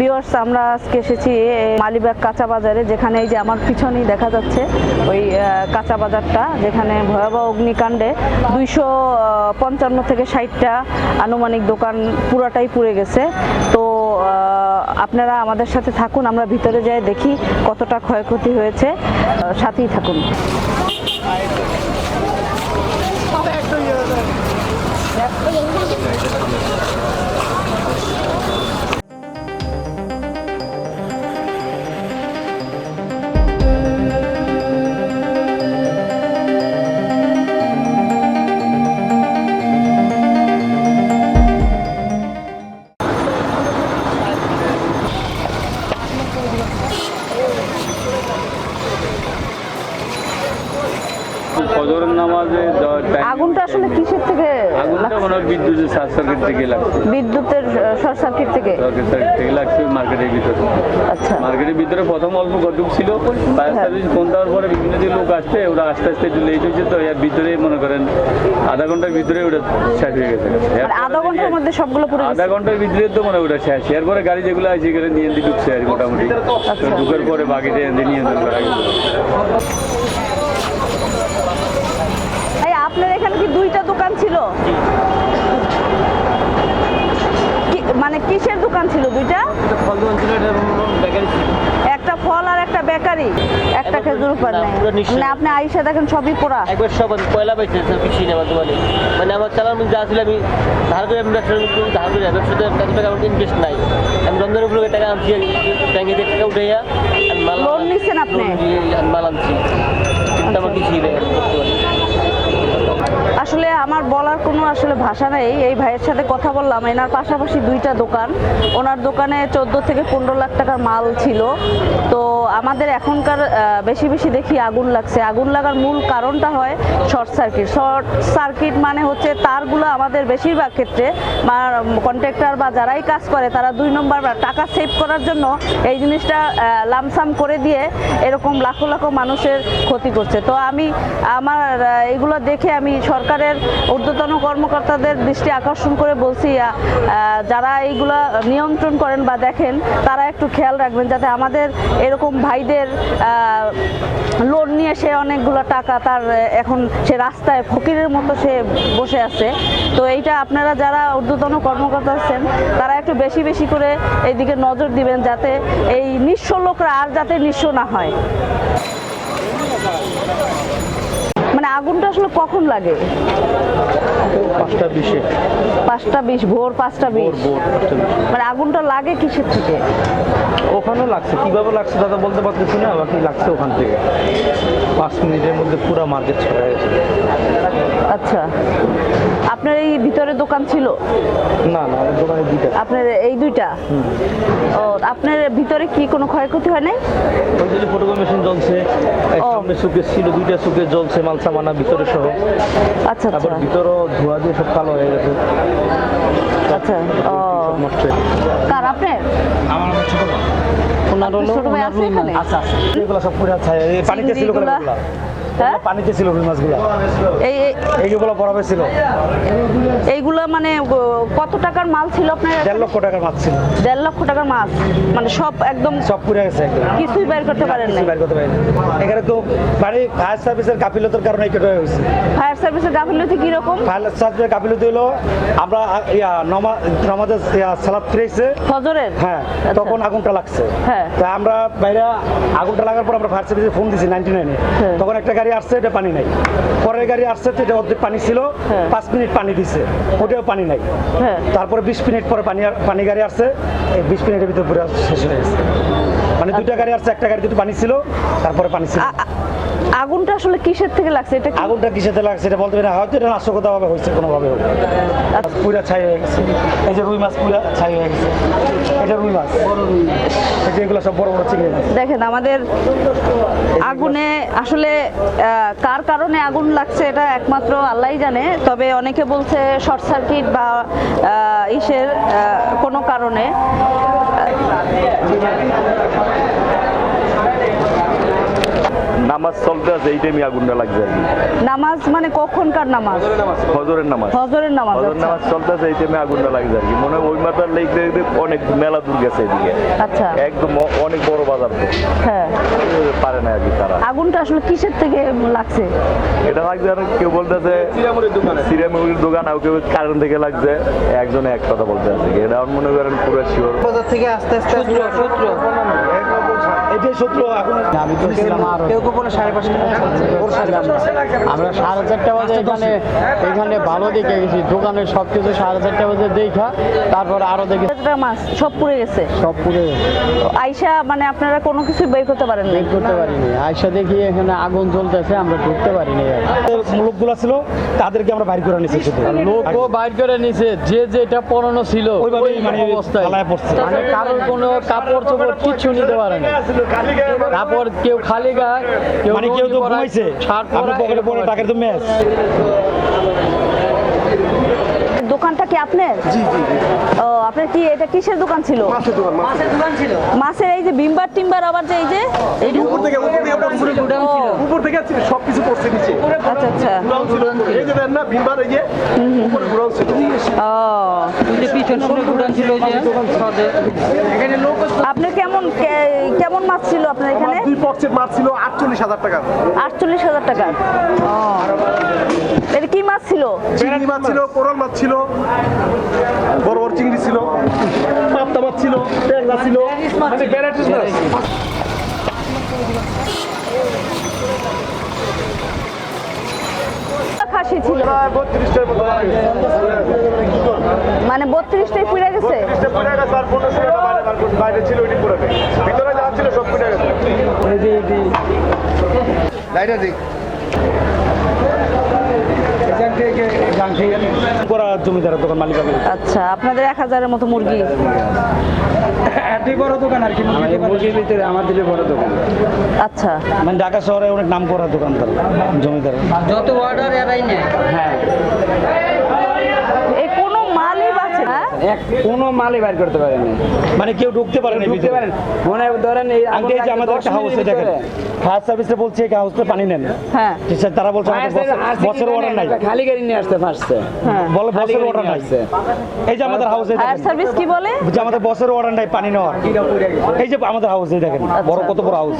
Viewers আমরা আজকে এসেছি মালিবাগ কাঁচা বাজারে, যেখানে এই যে আমার পিছনেই দেখা যাচ্ছে ওই কাঁচা বাজারটা, যেখানে ভয়াবহ অগ্নিকাণ্ডে দুইশো পঞ্চান্ন থেকে ষাটটা আনুমানিক দোকান পুরাটাই পুড়ে গেছে। তো আপনারা আমাদের সাথে থাকুন, আমরা ভিতরে যাই দেখি কতটা ক্ষয়ক্ষতি হয়েছে। সাথেই থাকুন। বিদ্যুতের শর্ট সার্কিট থেকে লাগছে। বিদ্যুতের শর্ট সার্কিট থেকে সার্কিট সার্কিট থেকে লাগছে মার্কেটের ভিতরে। আচ্ছা। মার্কেটের ভিতরে প্রথম অল্প গটুক ছিল? ফায়ার। সার্ভিস ফোন দেওয়ার পরে বিভিন্ন যে লোক আসছে ওরা আস্তে আস্তে একটু লেট হয়েছে তো এর ভিতরে মনে করেন আধা ঘণ্টার ভিতরে ওটা শেষ হয়ে গেছে। মানে আধা ঘণ্টার মধ্যে সবগুলো পুরো আধা ঘণ্টার ভিতরে তো মনে ওটা শেষ। এরপরে গাড়ি যেগুলো আছে এগুলো নিয়ন্ত্রণ ঢুকছে আর মোটামুটি। তো ঢুকার পরে বাকিটা নিয়ন্ত্রণ করা আপনার এখানে কি দুইটা দোকান ছিল? মানে কিসের দোকান ছিল দুইটা? ফল দোকান ছিল বেকারি ছিল। একটা ফল আর একটা বেকারি একটা খেজুর উপর না, নেই মানে আপনি আইসা দেখেন সবই পোড়া। একবার সব পাইছে বেশি নেই আমার দোকানে মানে আমার চালার মধ্যে যা ছিল আমি ধার করে ব্যবসা ধার করে ব্যবসাতে কাছে টাকা আমার ইনভেস্ট নাই। আমি রন্ধনের উপরে টাকা আনছি ব্যাংকে টাকা উঠাইয়া লোন নিছেন আপনি? মাল আনছি। আমার কিছুই নেই। আসলে আমার বলার কোনো আসলে ভাষা নেই। এই ভাইয়ের সাথে কথা বললাম, এনার পাশাপাশি দুইটা দোকান। ওনার দোকানে চোদ্দ থেকে পনেরো লাখ টাকার মাল ছিল। তো আমাদের এখনকার বেশি বেশি দেখি আগুন লাগছে। আগুন লাগার মূল কারণটা হয় শর্ট সার্কিট। শর্ট সার্কিট মানে হচ্ছে তারগুলো আমাদের বেশিরভাগ ক্ষেত্রে বা কন্ট্রাক্টর বা যারাই কাজ করে, তারা দুই নম্বর টাকা সেভ করার জন্য এই জিনিসটা লামসাম করে দিয়ে এরকম লাখো লাখো মানুষের ক্ষতি করছে। তো আমি আমার এগুলো দেখে আমি সরকারের ঊর্ধ্বতন কর্মকর্তাদের দৃষ্টি আকর্ষণ করে বলছি যারা এইগুলা নিয়ন্ত্রণ করেন বা দেখেন, তারা একটু খেয়াল রাখবেন যাতে আমাদের এরকম ভাইদের লোন নিয়ে সে অনেকগুলো টাকা তার এখন সে রাস্তায় ফকিরের মতো সে বসে আছে। তো এইটা আপনারা যারা ঊর্ধ্বতন কর্মকর্তা আছেন, তারা একটু বেশি বেশি করে এইদিকে নজর দিবেন যাতে এই নিঃস্ব লোকরা আর যাতে নিঃস্ব না হয়। আগুনটা আসলে কখন লাগে? পাঁচটা বিশে। পাঁচটা বিশ ভোর পাঁচটা বিশ? মানে আগুনটা লাগে কিসের থেকে? ওখানেও লাগছে। কীভাবে লাগছে দাদা বলতে পারতেছি না বাকি লাগছে ওখান থেকে। পাঁচ মিনিটের মধ্যে পুরো মার্কেট ছড়া গেছে। আচ্ছা। আপনার এই ভিতরে দোকান ছিল? না না আমার দোকানে দুইটা। আপনার এই দুইটা? ও আপনার ভিতরে কি কোনো ক্ষয়ক্ষতি হয় নাই? ওই যে ফটোকপি মেশিন জ্বলছে এক ও। সামনে সুকেস ছিল দুইটা সুকেস জ্বলছে মাল সামানা ভিতরে সহ। আচ্ছা তারপর আচ্ছা ভিতরও ধোয়া দিয়ে সব কালো হয়ে গেছে। আচ্ছা ও। সব নষ্ট হয়ে গেছে। কার আপনার? আমার আমার ছোট ভাই। ওনার আপনার হলো ছোট ভাই আছে এখানে? আছে আছে এগুলো সব পুরা ছায় এই পানিতে ছিল চিংড়িগুলা? কোনগুলা হ্যাঁ পানিতে ছিল রুই মাছগুলো। এই এই- এইগুলো ছিল। এইগুলা মানে কত টাকার মাল ছিল আপনার দেড় লক্ষ টাকার মাছ ছিল। দেড় লক্ষ টাকার মাছ? মানে সব একদম সব পুড়ে গেছে কিছুই বের করতে পারেন না বের করতে পারিনি। এখানে তো বাড়ি ফায়ার সার্ভিসের গাফিলতার কারণে এটা হয়েছে ফায়ার সার্ভিসের গাফিলতি কীরকম? ফায়ার সার্ভিসের গাফিলতি হলো আমরা ইয়া নমা নামাজের সালাদ ফিরেছে ফজরের? হ্যাঁ আচ্ছা। তখন আগুনটা লাগছে। হ্যাঁ। তা আমরা বাইরে আগুনটা লাগার পর আমরা ফায়ার সার্ভিসে ফোন দিছি নাইনটি নাইনে হ্যাঁ। তখন একটা গাড়ি আসছে এটা পানি নাই। পরের গাড়ি আসছে তো এটা অর্ধেক পানি ছিল হ্যাঁ। পাঁচ মিনিট পানি দিছে ওটাও পানি নাই। হ্যাঁ। তারপরে বিশ মিনিট পরে পানি পানি গাড়ি আসছে বিশ মিনিটের ভিতরে পুরো শেষ হয়ে গেছে। মানে দুইটা গাড়ি আসছে একটা গাড়িতে পানি ছিল তারপরে পানি ছিল। আগুনটা আসলে কিসের থেকে লাগছে? এটা আগুনটা কিসেতে লাগছে এটা বলতে পারি না। হয়তো এটা নাশকতা ভাবে হয়েছে কোনোভাবে হোক। পুরা ছাই হয়ে গেছে। এই যে রুই মাছ পুরা ছাই হয়ে গেছে। এটা রুই মাছ। এই যে এগুলো সব বড় বড় চিংড়ি মাছ। দেখেন আমাদের আগুনে আসলে কার কারণে আগুন লাগছে এটা একমাত্র আল্লাহই জানে। তবে অনেকে বলছে শর্ট সার্কিট বা ইসের কোনো কারণে। নামাজ চলতে আছে এই টাইমে আগুনটা লাগছে আর কি। নামাজ মানে কখনকার নামাজ? ফজরের নামাজ ফজরের নামাজ। আচ্ছা। নামাজ চলতে আছে এই টাইমে আগুনটা লাগছে আর কি। মনে হয় ওই মাথার লেগ লেগে অনেক মেলা দূর গেছে এদিকে। আচ্ছা। একদম অনেক বড় বাজার তো। হ্যাঁ। পারে না আর কি তারা। আগুনটা আসলে কিসের থেকে লাগছে? এটা লাগছে আর কেউ বলতেছে সিরামুড়ির দোকান। আর কেউ কারেন্ট থেকে লাগছে। একজনে এক কথা বলতে আছে। এটা আমার মনে করেন পুরো শিওর বাজার থেকে আস্তে আস্তে সূত্র সূত্র। এটাই সত্য এখন আমি তো ছিলাম আরও। কেউ কেউ বলে সাড়ে পাঁচটা ভোর সাড়ে পাঁচটা আমরা সাড়ে চারটা বাজে এখানে এখানে ভালো দেখে গেছি। দোকানে সব কিছু সাড়ে চারটা বাজে দেখা। তারপর আরও দেখে। মাছ সব পুড়ে গেছে। সব পুরে তো আইসা মানে আপনারা কোনো কিছু বের করতে পারেন বের করতে পারিনি। আয়সা দেখি এখানে আগুন জ্বলতেছে আমরা ঢুকতে পারিনি। লোকগুলো ছিল তাদেরকে আমরা বাইর করে নিয়েছি শুধু। লোকও বাইর করে নিছে যে যেটা পরানো ছিল ওইভাবেই মানে অবস্থায়। পড়ছে। মানে কারোর কোনো কাপড় চোপড় কিচ্ছু নিতে পারে কাপড় কেউ খালি গায়ে মানে কেউ তো ঘুমাইছে। শার্ট আপনি পকেটে পড়ে টাকার তো ম্যাচ দোকানটা কি আপনার? জি জি ও আপনার কি এটা কিসের দোকান ছিল? মাছের দোকান মাছের দোকান ছিল। মাছের এই যে বিম্বার টিম্বার আবার যে এই যে এই উপর থেকে উপর থেকে গুডাউন ছিল। উপর থেকে সব কিছু পড়ছে নিচে। আচ্ছা আচ্ছা। গুড়াও ছিল। এই যে দেন না ভিমবার এই যে উপরে গুড়াও ছিল। ও। আপনার কেমন কে- কেমন মাছ ছিল আপনার এখানে? দুই পক্সের মাছ ছিল আটচল্লিশ হাজার টাকা। আটচল্লিশ হাজার টাকা। ও। এটা কি মাছ ছিল? চিংড়ি মাছ ছিল কোরাল মাছ ছিল বড় বড় চিংড়ি ছিল পাপ্তা মাছ ছিল ট্যাংরা ছিল মানে ভ্যারাইটিস মাছ। খাসি ছিল। মানে বত্রিশটাই পুড়ে গেছে? বাইরে ছিল ওইটি ভিতরে যা ছিল সব পুড়ে গেছে। লাইটার দিক করা জমিদারের দোকান মালিক আমি আচ্ছা আপনাদের এক হাজারের মতো মুরগি? মুরগির ভিতরে আমাদের বড় দোকান। আচ্ছা। মানে ঢাকা শহরে অনেক নাম করা দোকানদার জমিদার। যত অর্ডার এরাই নেয়। হ্যাঁ এই কোনো মালই বাঁচে না এক কোনো মালই বাইর করতে পারেনি। মানে কেউ ঢুকতে পারে না ঢুকতে পারেন। মনে ধরেন এই আগে যে আমাদের একটা হাউস দেখেন। ফায়ার সার্ভিসে বলছে এই হাউসে পানি নেন। হ্যাঁ। তারা বলছে আমাদের বছর- অর্ডার নাই। খালি গাড়ি নিয়ে আসতে পারছে হ্যাঁ। বলে বছর অর্ডার নাই। এই যে আমাদের হাউসে ফায়ার সার্ভিস কি বলে? যে আমাদের বছর অর্ডার নাই পানি নেওয়ার। এই যে আমাদের হাউসে দেখেন বড় কত বড় হাউস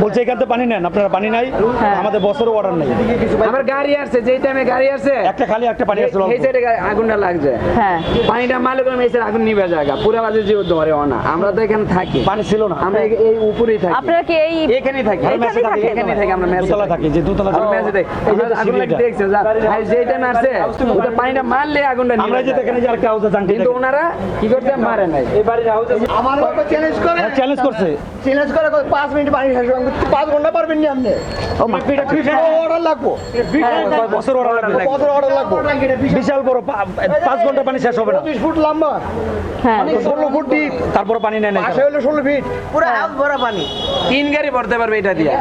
বলছে এখান থেকে পানি নেন আপনারা পানি নাই হ্যাঁ। আমাদের বছর অর্ডার নাই। আমার গাড়ি আসছে যেই টাইমে গাড়ি আসছে একটা খালি একটা পানি আসছিল এই সাইডে আগুনটা লাগছে। হ্যাঁ। পানিটা মারলে করে এই সাইড আগুন নিবে জায়গা। পুরা বাজে যে ধরে না। আমরা তো এখানে থাকি। পানি ছিল না। আমরা এই- উপরেই থাকি। আপনারা কি এই এখানেই থাকি। এখানেই থাকি এখানেই থাকি আমরা মেসে দোতলা থাকি যে দোতলা আমরা মেসে থাকি এই যে আগুন লাগে দেখছে যা। আর যেই টাইমে আসছে ওটা পানিটা মারলে আগুনটা নিবে আমরা যে এই যে আরেকটা হাউসে জানতে কিন্তু ওনারা কি করতে মারে নাই। এই বাড়ির হাউসে আমার লোক চ্যালেঞ্জ করে। চ্যালেঞ্জ করছে। চ্যালেঞ্জ করে কয়, পাঁচ মিনিট পানি শেষ হবে। পাঁচ ঘণ্টা পারবেন নি আপনি? অর্ডার লাগবো। কয় বছর অর্ডার লাগবে। কত অর্ডার লাগবো। বিশাল বড় পাঁচ ঘণ্টা পানি শেষ হবে না। পঁচিশ ফুট লম্বা। হ্যাঁ। ষোলো ফুট ডিপ তারপরে পানি নেয় না পাশে হলো ষোলো ফিট পুরো হাউস ভরা পানি। তিন গাড়ি ভরতে পারবে এটা দিয়ে।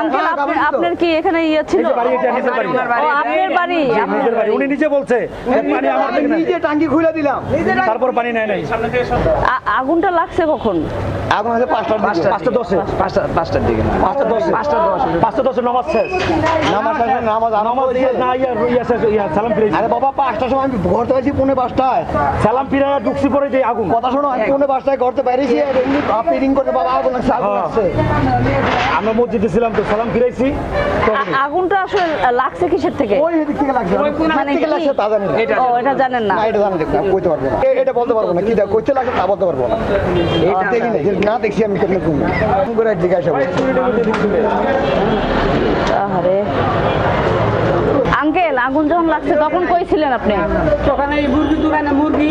আঙ্কেল আপনার কি এখানে ইয়ে ছিল? বাড়ি আপনার বাড়ি? উনি নিজে বলছে পানি আমার নিজে টাঙ্কি খুলে দিলাম। তারপর পানি নেয় নাই। আগুনটা লাগছে কখন? এখন আছে পাঁচটার দিকে। পাঁচটা দশে? পাঁচটা পাঁচটার দিকে পাঁচটা দশে? পাঁচটা দশ। পাঁচটা দশে নামাজ শেষ। নামাজ শেষে নামাজ নামাজ দিয়ে না ইয়া ইয়া শেষ ইয়া সালাম ফিরে আরে বাবা পাঁচটার সময় আমি ঘরতে পাইছি পৌনে পাঁচটায়। সালাম ফিরে ঢুকছি পরে যে আগুন। কথা শোনো আমি পৌনে পাঁচটায় ঘরতে বাইরেছি আর এমনি আপনি রিং করতে বাবা আগুন লাগছে আগুন হ্যাঁ। লাগছে। আমরা মসজিদে ছিলাম তো সালাম ফিরাইছি আগুনটা আসলে লাগছে কিসের থেকে? ওই এদিক থেকে লাগছে মানে থেকে? কি? লাগছে তা জানি না। ও এটা জানেন না। এটা জানি না। কইতে পারব না। এটা বলতে পারব না। কি দেখ কইতে লাগছে তা বলতে পারব না। এটা দেখি না না দেখছি আমি কেমন ঘুম। করে জিজ্ঞাসা করছি আরে আঙ্কেল আগুন যখন লাগছে তখন কই ছিলেন আপনি? ওখানে এই মুরগি দোকানে মুরগি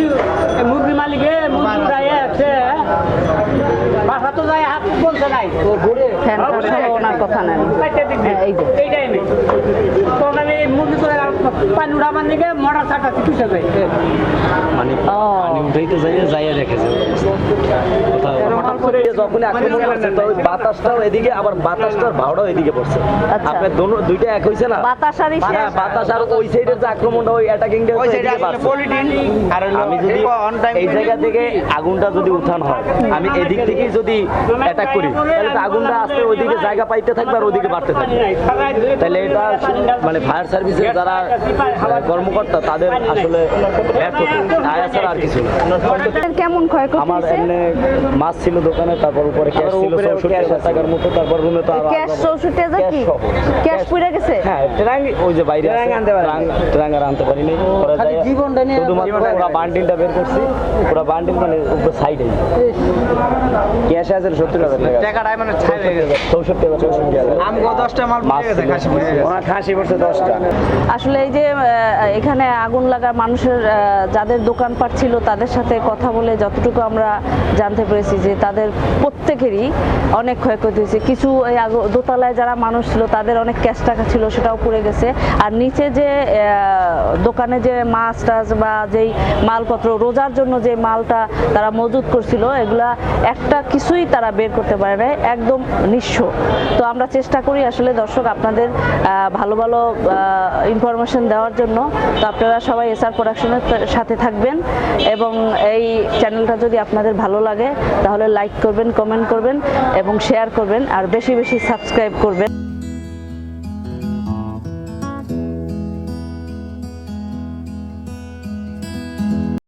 মুরগি মালিকে মুরগি উড়াই আছে বাসা তো যায় হাত বলছে নাই। ফ্যানটা সহ ওনার কথা নেন। হ্যাঁ, এই যে। এই টাইমে এই মুরগি তো পানি উড়াবার দিকে মোটর চারটা পিছিয়ে যায় ও। উঠাইতে যাই যাইয়া রেখেছে। যখন আক্রমণ করছে তো ওই বাতাসটাও এদিকে আবার বাতাসটার ভাওটাও এদিকে পড়ছে। আচ্ছা। আপনার দোনো দুইটা এক হইছে না? বাতাস আর বাতাস আর ওই সাইডের যে আক্রমণটা ওই অ্যাটাকিংটা আমি যদি এই জায়গা থেকে আগুনটা যদি উঠান হয় আমি এদিক থেকেই যদি অ্যাটাক করি তাহলে তো আগুনটা আসতে ওইদিকে জায়গা পাইতে থাকবে আর ওইদিকে বাড়তে থাকবে। তাহলে এটা মানে ফায়ার সার্ভিসের যারা কর্মকর্তা তাদের আসলে ব্যর্থতা। আর কিছু না। কেমন ক্ষয়ক্ষতি আমার এমনি মাছ ছিল দোকানে তারপর উপরে ক্যাশ ছিল চৌষট্টি হাজার টাকার মতো তারপর রুমে তো আরও ক্যাশ চৌষট্টি হাজার কি? ক্যাশ। গেছে? হ্যাঁ ট্রাং ওই যে বাইরে ট্রাং আনতে পারি। ট্রাং আর আনতে পারিনি। পরে যাই শুধুমাত্র ওরা বান্ডিলটা বের করছি। ওরা বান্ডিল মানে উপরে সাইডে ক্যাশ আছে সত্তর হাজার টাকা। টাকাটাই মানে ছাই হয়ে গেছে। চৌষট্টি হাজার চৌষট্টি হাজার। আমগো দশটা মাল মাছ পড়ে গেছে ছিল। খাসি পড়ে গেছে। খাসি পড়ছে আসলে এই যে এখানে আগুন লাগা মানুষের আহ, যাদের দোকানপাট ছিল তাদের সাথে কথা বলে যতটুকু আমরা জানতে পেরেছি যে তাদের প্রত্যেকেরই অনেক ক্ষয়ক্ষতি হয়েছে। কিছু এই দোতলায় যারা মানুষ ছিল, তাদের অনেক ক্যাশ টাকা ছিল, সেটাও পুড়ে গেছে। আর নিচে যে দোকানে যে মাছ টাছ বা যেই মালপত্র, রোজার জন্য যে মালটা তারা মজুত করছিল, এগুলা একটা কিছুই তারা বের করতে পারে না একদম নিঃস্ব। তো আমরা চেষ্টা করি আসলে দর্শক আপনাদের ভালো ভালো ইনফরমেশন দেওয়ার জন্য। তো আপনারা সবাই এসআর প্রোডাকশনের সাথে থাকবেন এবং এই চ্যানেলটা যদি আপনাদের ভালো লাগে, তাহলে লাইক করবেন কমেন্ট করবেন এবং শেয়ার করবেন, আর বেশি বেশি সাবস্ক্রাইব করবেন।